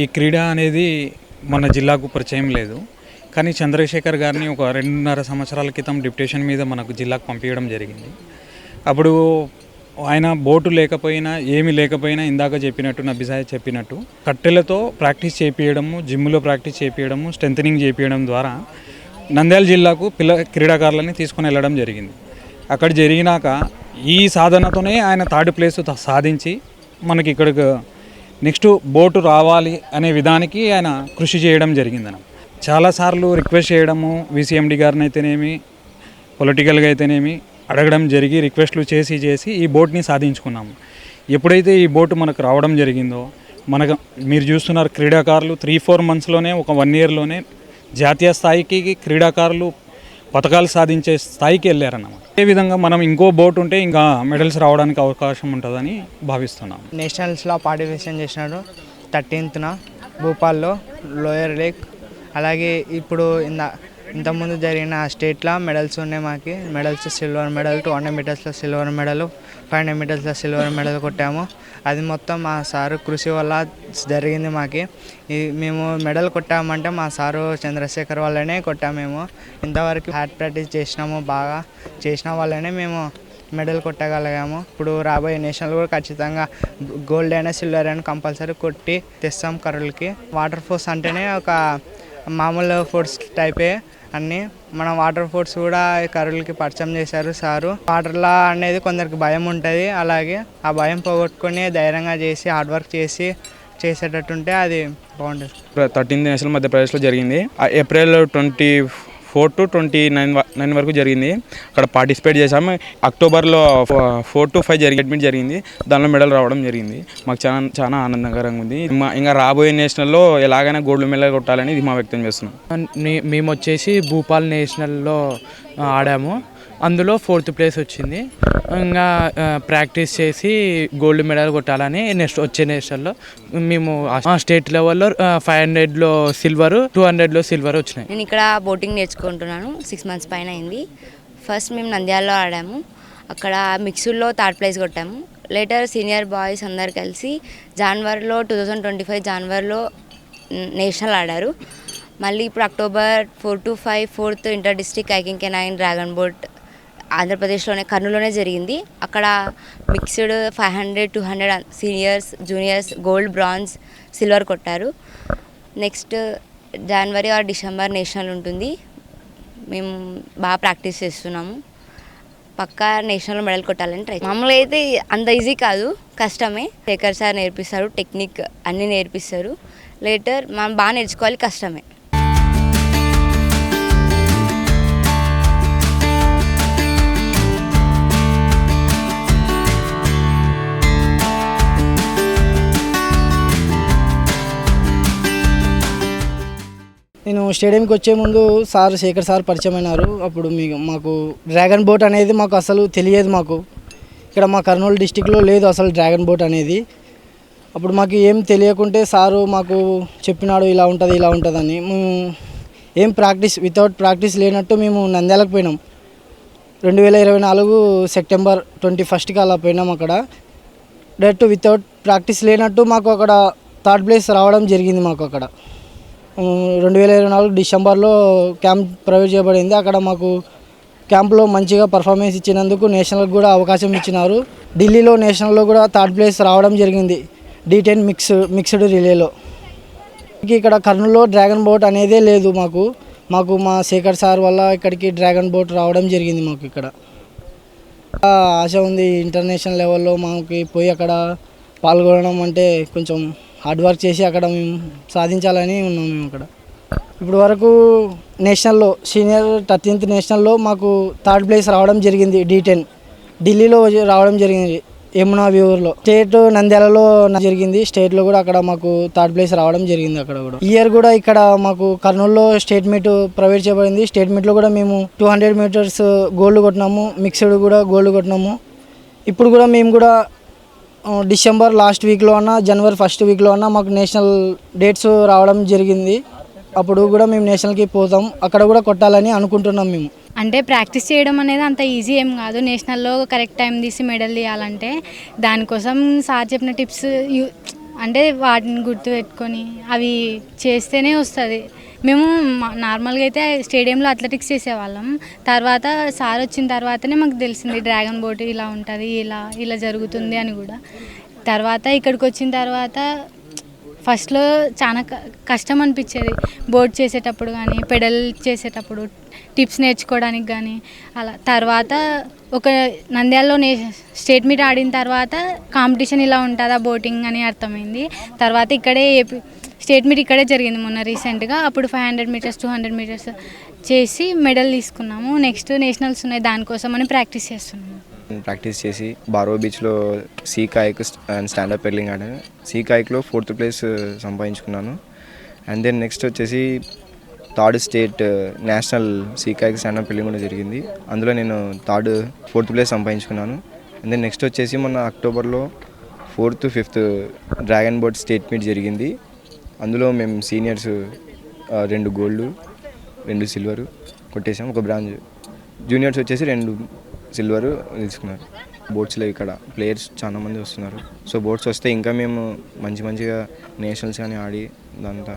ఈ క్రీడ అనేది మన జిల్లాకు పరిచయం లేదు. కానీ చంద్రశేఖర్ గారిని ఒక రెండున్నర సంవత్సరాల క్రితం డిప్యుటేషన్ మీద మనకు జిల్లాకు పంపించడం జరిగింది. అప్పుడు ఆయన బోటు లేకపోయినా ఏమి లేకపోయినా ఇందాక చెప్పినట్టు నబిసాయ్ చెప్పినట్టు కట్టెలతో ప్రాక్టీస్ చేపించడము జిమ్లో ప్రాక్టీస్ చేపించడము స్ట్రెంథనింగ్ చేపించడం ద్వారా నంద్యాల జిల్లాకు పిల్ల క్రీడాకారులని తీసుకొని వెళ్ళడం జరిగింది. అక్కడ జరిగినాక ఈ సాధనతోనే ఆయన థర్డ్ ప్లేస్ త- సాధించి మనకి ఇక్కడికి నెక్స్ట్ బోటు రావాలి అనే విధానికి ఆయన కృషి చేయడం జరిగిందన చాలాసార్లు రిక్వెస్ట్ చేయడము విసిఎండి గారిని అయితేనేమి పొలిటికల్గా అయితేనేమి అడగడం జరిగి రిక్వెస్ట్లు చేసి చేసి ఈ బోట్ని సాధించుకున్నాము ఎప్పుడైతే ఈ బోటు మనకు రావడం జరిగిందో మనకు మీరు చూస్తున్నారు క్రీడాకారులు త్రీ ఫోర్ మంత్స్లోనే ఒక వన్ ఇయర్లోనే జాతీయ స్థాయికి క్రీడాకారులు పథకాలు సాధించే స్థాయికి వెళ్ళారన్నమాట. అదే విధంగా మనం ఇంకో బోట్ ఉంటే ఇంకా మెడల్స్ రావడానికి అవకాశం ఉంటుందని భావిస్తున్నాం. నేషనల్స్లో పార్టిసిపేషన్ చేసినాడు థర్టీన్త్న భూపాల్లో లోయర్ లేక్. అలాగే ఇప్పుడు ఇంత ఇంతకుముందు జరిగిన స్టేట్లో మెడల్స్ ఉన్నాయి మాకు. Medals silver medal two hundred మీటర్స్లో silver medal. Five hundred మీటర్స్లో సిల్వర్ మెడల్ కొట్టాము. అది మొత్తం మా సారు కృషి వల్ల జరిగింది మాకి. మేము మెడల్ కొట్టామంటే మా సారు చంద్రశేఖర్ వల్లనే కొట్టాము మేము. ఇంతవరకు హ్యాట్ ప్రాక్టీస్ చేసినాము బాగా. చేసిన వల్లనే మేము మెడల్ కొట్టగలిగాము. ఇప్పుడు రాబోయే నేషనల్ కూడా ఖచ్చితంగా గోల్డ్ అయినా సిల్వర్ అయినా కంపల్సరీ కొట్టి తెస్తాం కర్రలకి. వాటర్ ఫోర్స్ అంటేనే ఒక మామూలు ఫోర్స్ టైపే అన్నీ. మన వాటర్ ఫోర్స్ కూడా కర్రలకి పరిచయం చేశారు సారు. వాటర్లా అనేది కొందరికి భయం ఉంటుంది. అలాగే ఆ భయం పోగొట్టుకొని ధైర్యంగా చేసి హార్డ్ వర్క్ చేసి చేసేటట్టుంటే అది బాగుంటుంది. థర్టీన్త్ నేషనల్ మధ్యప్రదేశ్లో జరిగింది. April twenty four to twenty nine nine వరకు జరిగింది. అక్కడ పార్టిసిపేట్ చేసాము అక్టోబర్లో ఫోర్ టు ఫైవ్ జరిగి అడ్మిట్ జరిగింది. దానిలో మెడల్ రావడం జరిగింది. మాకు చాలా చాలా ఆనందకరంగా ఉంది. మా- ఇంకా రాబోయే నేషనల్లో ఎలాగైనా గోల్డ్ మెడల్ కొట్టాలని ఇది మా వ్యక్తం చేస్తున్నాం. నే- మేము వచ్చేసి భూపాల్ నేషనల్లో ఆడాము. అందులో ఫోర్త్ ప్లేస్ వచ్చింది. ఇంకా ప్రాక్టీస్ చేసి గోల్డ్ మెడల్ కొట్టాలని నెక్స్ట్ వచ్చే నేషనల్లో మేము స్టేట్ లెవెల్లో ఫైవ్ హండ్రెడ్లో సిల్వర్ టూ హండ్రెడ్లో సిల్వర్ వచ్చినాయి. నేను ఇక్కడ బోటింగ్ నేర్చుకుంటున్నాను. సిక్స్ మంత్స్ పైన అయింది. ఫస్ట్ మేము నంద్యాలలో ఆడాము. అక్కడ మిక్సుల్లో థర్డ్ ప్లేస్ కొట్టాము. లేటర్ సీనియర్ బాయ్స్ అందరు కలిసి జాన్వర్లో టూ థౌజండ్ ట్వంటీ ఫైవ్ జాన్వర్లో నేషనల్ ఆడారు. మళ్ళీ ఇప్పుడు October four to five fourth inter district kayaking canoeing dragon boat ఆంధ్రప్రదేశ్లోనే కర్నూలులోనే జరిగింది. అక్కడ mixed five hundred two hundred seniors juniors gold bronze silver కొట్టారు. Next January or December national ఉంటుంది. మేము బాగా ప్రాక్టీస్ చేస్తున్నాము. పక్కా నేషనల్ మెడల్ కొట్టాలని ట్రై మామూలుగా అయితే అంత ఈజీ కాదు కష్టమే. శేఖర్ సార్ నేర్పిస్తారు టెక్నిక్ అన్నీ నేర్పిస్తారు. లేటర్ మనం బాగా నేర్చుకోవాలి కష్టమే. స్టేడియంకి వచ్చే ముందు సార్ శేఖర్ సార్ పరిచయం అయినారు. అప్పుడు మీకు మాకు డ్రాగన్ బోట్ అనేది మాకు అసలు తెలియదు మాకు. ఇక్కడ మా కర్నూలు డిస్టిక్లో లేదు అసలు డ్రాగన్ బోట్ అనేది. అప్పుడు మాకు ఏం తెలియకుంటే సారు మాకు చెప్పినాడు ఇలా ఉంటుంది ఇలా ఉంటుందని. మేము ఏం ప్రాక్టీస్ వితౌట్ ప్రాక్టీస్ లేనట్టు మేము నంద్యాలకు పోయినాం. రెండు వేల ఇరవై నాలుగు సెప్టెంబర్ ట్వంటీ ఫస్ట్కి అలా పోయినాం అక్కడ. డైరెక్ట్ వితౌట్ ప్రాక్టీస్ లేనట్టు మాకు అక్కడ థర్డ్ ప్లేస్ రావడం జరిగింది మాకు అక్కడ. రెండు వేల ఇరవై నాలుగు డిసెంబర్లో క్యాంప్ ప్రైవేట్ చేయబడింది. అక్కడ మాకు క్యాంప్లో మంచిగా పర్ఫార్మెన్స్ ఇచ్చినందుకు నేషనల్కి కూడా అవకాశం ఇచ్చినారు. ఢిల్లీలో నేషనల్లో కూడా థర్డ్ ప్లేస్ రావడం జరిగింది. డీ టెన్ మిక్స్ మిక్స్డ్ రిలేలో. ఇక్కడ కర్నూలులో డ్రాగన్ బోట్ అనేదే లేదు మాకు. మాకు మా శేఖర్ సార్ వల్ల ఇక్కడికి డ్రాగన్ బోట్ రావడం జరిగింది మాకు ఇక్కడ. ఆశ ఉంది ఇంటర్నేషనల్ లెవెల్లో మాకు పోయి అక్కడ పాల్గొనడం అంటే కొంచెం హార్డ్ వర్క్ చేసి అక్కడ మేము సాధించాలని ఉన్నాం మేము అక్కడ. ఇప్పుడు వరకు నేషనల్లో సీనియర్ థర్టీన్త్ నేషనల్లో మాకు థర్డ్ ప్లేస్ రావడం జరిగింది డి టెన్. ఢిల్లీలో రావడం జరిగింది యమునా వ్యూవర్లో స్టేట్ నంద్యాలలో జరిగింది. స్టేట్లో కూడా అక్కడ మాకు థర్డ్ ప్లేస్ రావడం జరిగింది అక్కడ కూడా. ఇయర్ కూడా ఇక్కడ మాకు కర్నూలులో స్టేట్ మీట్ ప్రొవైడ్ చేయబడింది. స్టేట్ మీట్లో కూడా మేము టూ హండ్రెడ్ మీటర్స్ గోల్డ్ కొట్టినాము. మిక్స్డ్ కూడా గోల్డ్ కొట్టినాము. ఇప్పుడు కూడా మేము కూడా డిసెంబర్ లాస్ట్ వీక్లో అన్న జనవరి ఫస్ట్ వీక్లో అన్న మాకు నేషనల్ డేట్స్ రావడం జరిగింది. అప్పుడు కూడా మేము నేషనల్కి పోతాం. అక్కడ కూడా కొట్టాలని అనుకుంటున్నాం మేము. అంటే ప్రాక్టీస్ చేయడం అనేది అంత ఈజీ ఏం కాదు. నేషనల్లో కరెక్ట్ టైం తీసి మెడల్ తీయాలంటే దానికోసం సార్ చెప్పిన టిప్స్ యూ అంటే వాటిని గుర్తుపెట్టుకొని అవి చేస్తేనే వస్తుంది. మేము నార్మల్గా అయితే స్టేడియంలో అథ్లెటిక్స్ చేసేవాళ్ళం. తర్వాత సార్ వచ్చిన తర్వాతనే మాకు తెలిసింది డ్రాగన్ బోట్ ఇలా ఉంటుంది ఇలా ఇలా జరుగుతుంది అని కూడా. తర్వాత ఇక్కడికి వచ్చిన తర్వాత ఫస్ట్లో చాలా కష్టం అనిపించేది. బోట్ చేసేటప్పుడు కానీ పెడల్ చేసేటప్పుడు టిప్స్ నేర్చుకోవడానికి కానీ అలా. తర్వాత ఒక నంద్యాలలో నే స్టేట్ మీట్ ఆడిన తర్వాత కాంపిటీషన్ ఇలా ఉంటుందా బోటింగ్ అని అర్థమైంది. తర్వాత ఇక్కడే ఏపీ స్టేట్ మీట్ ఇక్కడే జరిగింది మొన్న రీసెంట్గా. అప్పుడు five hundred meters two hundred meters చేసి మెడల్ తీసుకున్నాము. నెక్స్ట్ నేషనల్స్ ఉన్నాయి దానికోసం అని ప్రాక్టీస్ చేస్తున్నాము. ప్రాక్టీస్ చేసి బారో బీచ్లో sea kayak and stand up paddling ఆడాను. సీ కాయక్లో ఫోర్త్ ప్లేస్ సంపాదించుకున్నాను. అండ్ దెన్ నెక్స్ట్ వచ్చేసి third state national sea kayak stand up paddling కూడా జరిగింది. అందులో నేను థర్డ్ ఫోర్త్ ప్లేస్ సంపాదించుకున్నాను. అండ్ దెన్ నెక్స్ట్ వచ్చేసి మొన్న అక్టోబర్లో fourth fifth dragon boat state meet జరిగింది. అందులో మేము సీనియర్స్ రెండు గోల్డ్ రెండు సిల్వరు కొట్టేసాం. ఒక బ్రాంజ్. జూనియర్స్ వచ్చేసి రెండు సిల్వరు తీసుకున్నారు. బోట్స్లో ఇక్కడ ప్లేయర్స్ చాలా మంది వస్తున్నారు. సో బోట్స్ వస్తే ఇంకా మేము మంచి మంచిగా నేషనల్స్ కానీ ఆడి దాంతో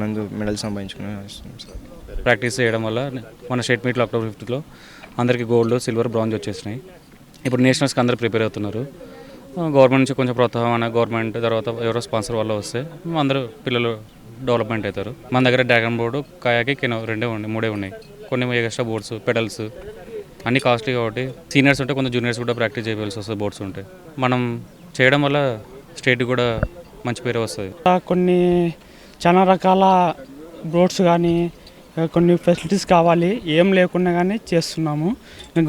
నందు మెడల్ సంపాదించుకుని వస్తున్నాం ప్రాక్టీస్ చేయడం వల్ల మన స్టేట్ మీట్లో అక్టోబర్ ఫిఫ్త్లో అందరికీ గోల్డ్ సిల్వర్ బ్రాంజ్ వచ్చేసినాయి. ఇప్పుడు నేషనల్స్కి అందరూ ప్రిపేర్ అవుతున్నారు. గవర్నమెంట్ నుంచి కొంచెం ప్రోత్సాహం గవర్నమెంట్ తర్వాత ఎవరో స్పాన్సర్ వల్ల వస్తే అందరూ పిల్లలు డెవలప్మెంట్ అవుతారు. మన దగ్గర డ్రాగన్ బోర్డు కాయాకి కినో రెండే ఉన్నాయి మూడే ఉన్నాయి. కొన్ని ఎక్స్ట్రా బోర్డ్స్ పెడల్స్ అన్ని కాస్ట్లీ కాబట్టి సీనియర్స్ ఉంటే కొంత జూనియర్స్ కూడా ప్రాక్టీస్ చేయవలసి వస్తుంది బోర్డ్స్ ఉంటే. మనం చేయడం వల్ల స్టేట్ కూడా మంచి పేరు వస్తుంది. కొన్ని చాలా రకాల బోట్స్ కానీ కొన్ని ఫెసిలిటీస్ కావాలి ఏం లేకుండా కానీ చేస్తున్నాము.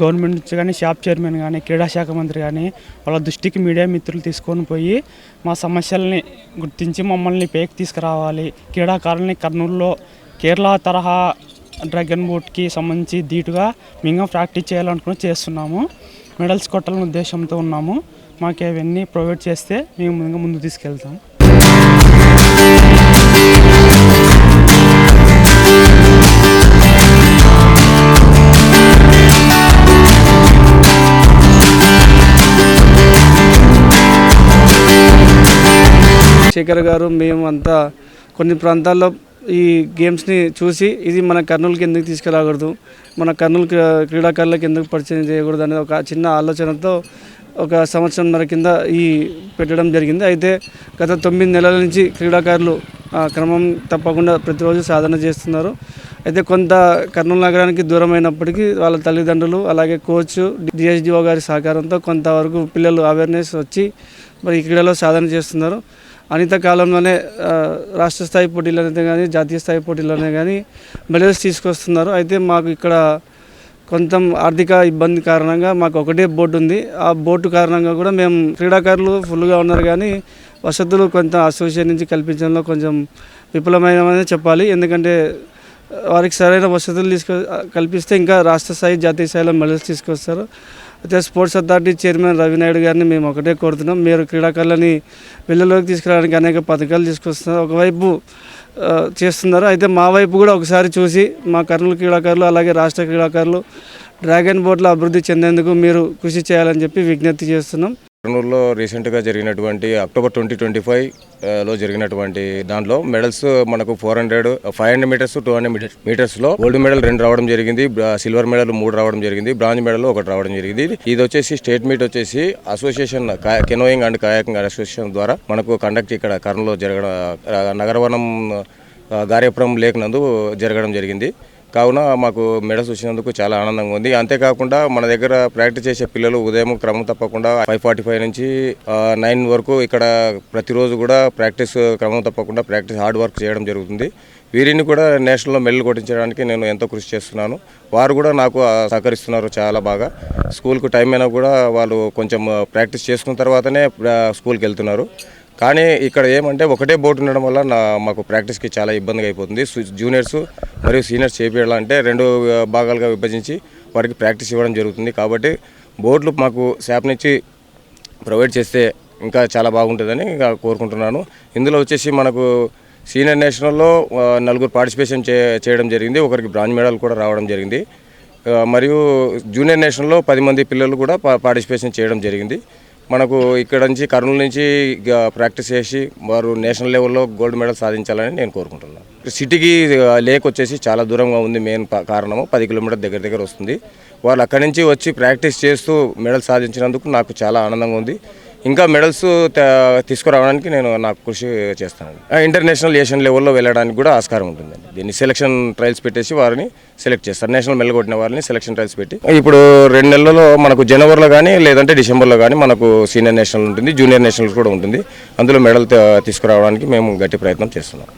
గవర్నమెంట్ నుంచి కానీ షాప్ చైర్మన్ కానీ క్రీడా శాఖ మంత్రి కానీ వాళ్ళ దృష్టికి మీడియా మిత్రులు తీసుకొని పోయి మా సమస్యల్ని గుర్తించి మమ్మల్ని పేకి తీసుకురావాలి. క్రీడాకారుల్ని కర్నూలులో కేరళ తరహా డ్రాగన్ బోట్కి సంబంధించి ధీటుగా మేము ప్రాక్టీస్ చేయాలనుకుని చేస్తున్నాము. మెడల్స్ కొట్టాలనే ఉద్దేశంతో ఉన్నాము. మాకు అవన్నీ ప్రొవైడ్ చేస్తే మేము ఇంకా ముందు తీసుకెళ్తాం. శేఖర్ గారు మేము అంతా కొన్ని ప్రాంతాల్లో ఈ గేమ్స్ని చూసి ఇది మన కర్నూలుకి ఎందుకు తీసుకురాకూడదు మన కర్నూలు క్రీడాకారులకు ఎందుకు పరిచయం చేయకూడదు అనేది ఒక చిన్న ఆలోచనతో ఒక సంవత్సరంన్నర కింద ఈ పెట్టడం జరిగింది అయితే గత తొమ్మిది నెలల నుంచి క్రీడాకారులు క్రమం తప్పకుండా ప్రతిరోజు సాధన చేస్తున్నారు అయితే కొంత కర్నూలు నగరానికి దూరమైనప్పటికీ వాళ్ళ తల్లిదండ్రులు అలాగే కోచ్ డిఎస్డిఓ గారి సహకారంతో కొంతవరకు పిల్లలు అవేర్నెస్ వచ్చి మరి ఈ క్రీడలో సాధన చేస్తున్నారు అనిత కాలంలోనే రాష్ట్ర స్థాయి పోటీలనే కానీ జాతీయ స్థాయి పోటీలనే కానీ మెడల్స్ తీసుకొస్తున్నారు. అయితే మాకు ఇక్కడ కొంత ఆర్థిక ఇబ్బంది కారణంగా మాకు ఒకటే బోర్డు ఉంది. ఆ బోటు కారణంగా కూడా మేము క్రీడాకారులు ఫుల్గా ఉన్నారు కానీ వసతులు కొంత అసోసియేషన్ నుంచి కల్పించడంలో కొంచెం విఫలమైనమని చెప్పాలి. ఎందుకంటే వారికి సరైన వసతులు తీసుకు కల్పిస్తే ఇంకా రాష్ట్ర స్థాయి జాతీయ స్థాయిలో మెడల్స్ తీసుకొస్తారు. అయితే sports authority chairman Ravi Naidu గారిని మేము ఒకటే కోరుతున్నాం. మీరు క్రీడాకారులని వెళ్ళలోకి తీసుకురావడానికి అనేక పథకాలు తీసుకొస్తున్నారు. ఒకవైపు చేస్తున్నారు. అయితే మా వైపు కూడా ఒకసారి చూసి మా కర్నూలు క్రీడాకారులు అలాగే రాష్ట్ర క్రీడాకారులు డ్రాగన్ బోట్లో అభివృద్ధి చెందేందుకు మీరు కృషి చేయాలని చెప్పి విజ్ఞప్తి చేస్తున్నాం. కర్నూలులో రీసెంట్గా జరిగినటువంటి అక్టోబర్ ట్వంటీ ట్వంటీ ఫైవ్లో జరిగినటువంటి దాంట్లో మెడల్స్ మనకు four hundred five hundred meters two hundred మీటర్స్లో gold medal రెండు రావడం జరిగింది సిల్వర్ మెడల్ మూడు రావడం జరిగింది బ్రాంజ్ మెడల్ ఒకటి రావడం జరిగింది. ఇది వచ్చేసి స్టేట్ మీట్ వచ్చేసి association canoeing and kayaking association ద్వారా మనకు కండక్ట్ ఇక్కడ కర్నూలులో జరగడం నగరవనం గారేపురం గార్యపురం లేక్ నందు జరగడం జరిగింది. కావున మాకు మెడల్స్ వచ్చినందుకు చాలా ఆనందంగా ఉంది. అంతేకాకుండా మన దగ్గర ప్రాక్టీస్ చేసే పిల్లలు ఉదయం క్రమం తప్పకుండా ఫైవ్ ఫార్టీ ఫైవ్ నుంచి నైన్ వరకు ఇక్కడ ప్రతిరోజు కూడా ప్రాక్టీస్ క్రమం తప్పకుండా ప్రాక్టీస్ హార్డ్ వర్క్ చేయడం జరుగుతుంది. వీరిని కూడా నేషనల్లో మెడల్ కొట్టించడానికి నేను ఎంతో కృషి చేస్తున్నాను. వారు కూడా నాకు సహకరిస్తున్నారు చాలా బాగా. స్కూల్కు టైం అయినా కూడా వాళ్ళు కొంచెం ప్రాక్టీస్ చేసుకున్న తర్వాతనే స్కూల్కి వెళ్తున్నారు. కానీ ఇక్కడ ఏమంటే ఒకటే బోట్ ఉండడం వల్ల నా మాకు ప్రాక్టీస్కి చాలా ఇబ్బందిగా అయిపోతుంది. జూనియర్స్ మరియు సీనియర్స్ చేపించాలంటే రెండు భాగాలుగా విభజించి వారికి ప్రాక్టీస్ ఇవ్వడం జరుగుతుంది. కాబట్టి బోట్లు మాకు శాప్ నుంచి ప్రొవైడ్ చేస్తే ఇంకా చాలా బాగుంటుందని కోరుకుంటున్నాను. ఇందులో వచ్చేసి మనకు సీనియర్ నేషనల్లో నలుగురు పార్టిసిపేషన్ చేయడం జరిగింది. ఒకరికి బ్రాంజ్ మెడల్ కూడా రావడం జరిగింది. మరియు జూనియర్ నేషనల్లో పది మంది పిల్లలు కూడా పార్టిసిపేషన్ చేయడం జరిగింది. మనకు ఇక్కడ నుంచి కర్నూలు నుంచి ప్రాక్టీస్ చేసి వారు నేషనల్ లెవెల్లో గోల్డ్ మెడల్ సాధించాలని నేను కోరుకుంటున్నాను సిటీకి లేక్ వచ్చేసి చాలా దూరంగా ఉంది మెయిన్ కారణము. పది కిలోమీటర్ దగ్గర దగ్గర వస్తుంది. వాళ్ళు అక్కడి నుంచి వచ్చి ప్రాక్టీస్ చేస్తూ మెడల్ సాధించినందుకు నాకు చాలా ఆనందంగా ఉంది. ఇంకా మెడల్స్ తీసుకురావడానికి నేను నాకు కృషి చేస్తాను ఆ, ఇంటర్నేషనల్ ఏషియన్ లెవెల్లో వెళ్ళడానికి కూడా ఆస్కారం ఉంటుందండి. దీన్ని సెలక్షన్ ట్రయల్స్ పెట్టేసి వారిని సెలెక్ట్ చేస్తారు. నేషనల్ మెడల్ కొట్టిన వారిని సెలక్షన్ ట్రయల్స్ పెట్టి. ఇప్పుడు రెండు నెలల్లో మనకు జనవరిలో కానీ లేదంటే డిసెంబర్లో కానీ మనకు సీనియర్ నేషనల్ ఉంటుంది జూనియర్ నేషనల్ కూడా ఉంటుంది. అందులో మెడల్ తీసుకురావడానికి మేము గట్టి ప్రయత్నం చేస్తున్నాం.